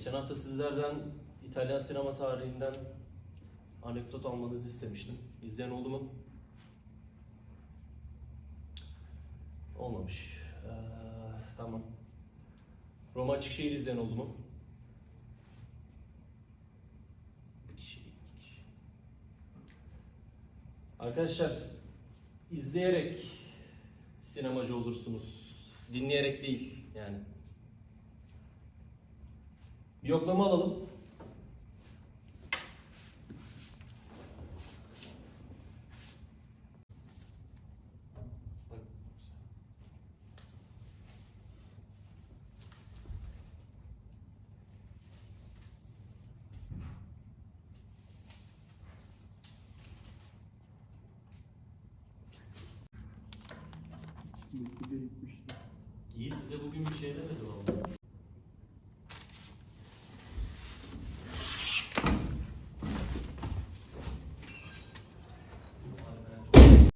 Geçen hafta sizlerden İtalyan sinema tarihinden anekdot almanızı istemiştim. İzleyen oldu mu? Olmamış. Ee, tamam. Roma Açık Şehir izleyen oldu mu? Bir kişi, iki kişi. Arkadaşlar, izleyerek sinemacı olursunuz. Dinleyerek değil yani. Bir yoklama alalım. İyi size bugün bir şey demedi valla.